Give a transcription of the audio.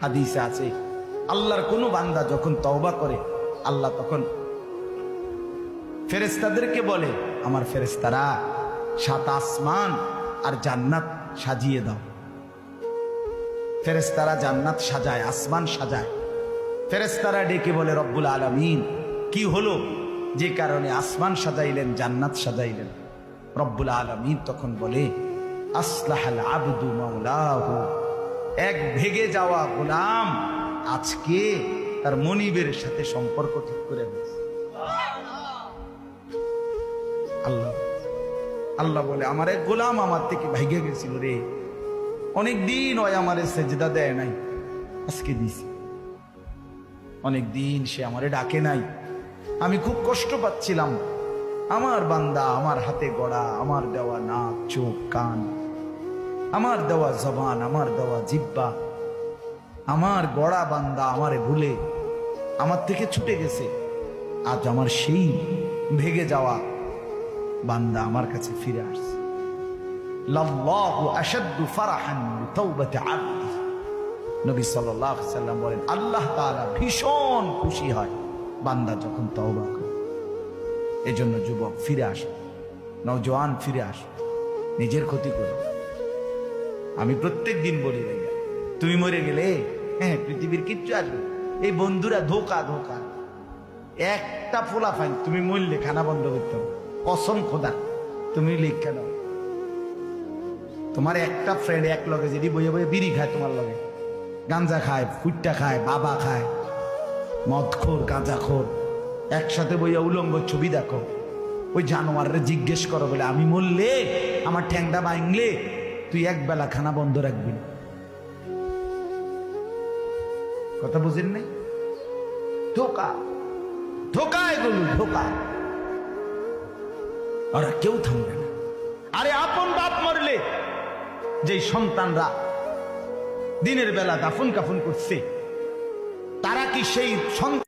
হাদিসে আছে। আল্লাহর কোনো বান্দা যখন তওবা করে, আল্লাহ তখন ফেরেস্তাদেরকে বলে, আমার ফেরেস্তারা সাত আসমান আর জান্নাত সাজিয়ে দাও। ফেরেস্তারা জান্নাত সাজায়, আসমান সাজায়। ফেরেস্তারা ডেকে বলে, রব্বুল আলমিন, কি হলো? যে কারণে আসমান সাজাইলেন, জান্নাত সাজাইলেন। রব্বুল আলমিন তখন বলে, আসলাহাল আবদু মাওলাহু। এক ভেগে যাওয়া গোলাম আজকে তার মনিবের সাথে সম্পর্ক ঠিক করে আল্লাহ আল্লাহ বলে, আমার এক গোলাম আমার থেকে ভাইগে গেছিল রে। অনেক দিন ওই আমার সেজদা দেয় নাই, আজকে দিছি অনেক দিন সে আমারে ডাকে নাই। আমি খুব কষ্ট পাচ্ছিলাম। আমার বান্দা, আমার হাতে গড়া, আমার দেওয়া নাক, চোখ, কান আমার দেওয়া জবান, আমার দেওয়া জিব্বা, আমার গড়া বান্দা আমারে ভুলে আমার থেকে ছুটে গেছে। আজ আমার সেই ভেগে যাওয়া বান্দা আমার কাছে ফিরে আসছে। নবী সাল্লাম বলেন, আল্লাহ তাআলা ভীষণ খুশি হয় বান্দা যখন তওবা এজন্য যুবক, ফিরে আসো। নওজোয়ান, ফিরে আসো। নিজের ক্ষতি করো। আমি প্রত্যেক দিন বলি ভাইয়া তুমি মরে গেলে হ্যাঁ পৃথিবীর কিচ্ছু আসবে এই বন্ধুরা ধোকা ধোকা। একটা ফোলা ফাইন, তুমি মরলে খানা বন্ধ করতে হবে। কসম খোদা, তুমি লিখে দাও তোমার একটা ফ্রেন্ড এক লগে যদি বইয়ে বইয়ে বিড়ি খায় তোমার লগে। গাঞ্জা খায়, ফুটটা খায়, বাবা খায়। মদ খোর গাঁজা খোর একসাথে বইয়া উলঙ্গ ছবি দেখো। ওই জানোয়ারের জিজ্ঞেস করো বলে, আমি মরলে? আমার ঠ্যাংটা ভাঙলে? তুই এক বেলা খানা বন্ধ রাখবি। কথা বুঝেন নাই? ধোকা। ধোকা এগুলো, ধোকা। ওরা কেউ থামবে না। আরে আপন বাপ মরলে যে সন্তানরা দিনের বেলা দাফন কাফন করছে, তারা কি সেই সন্তান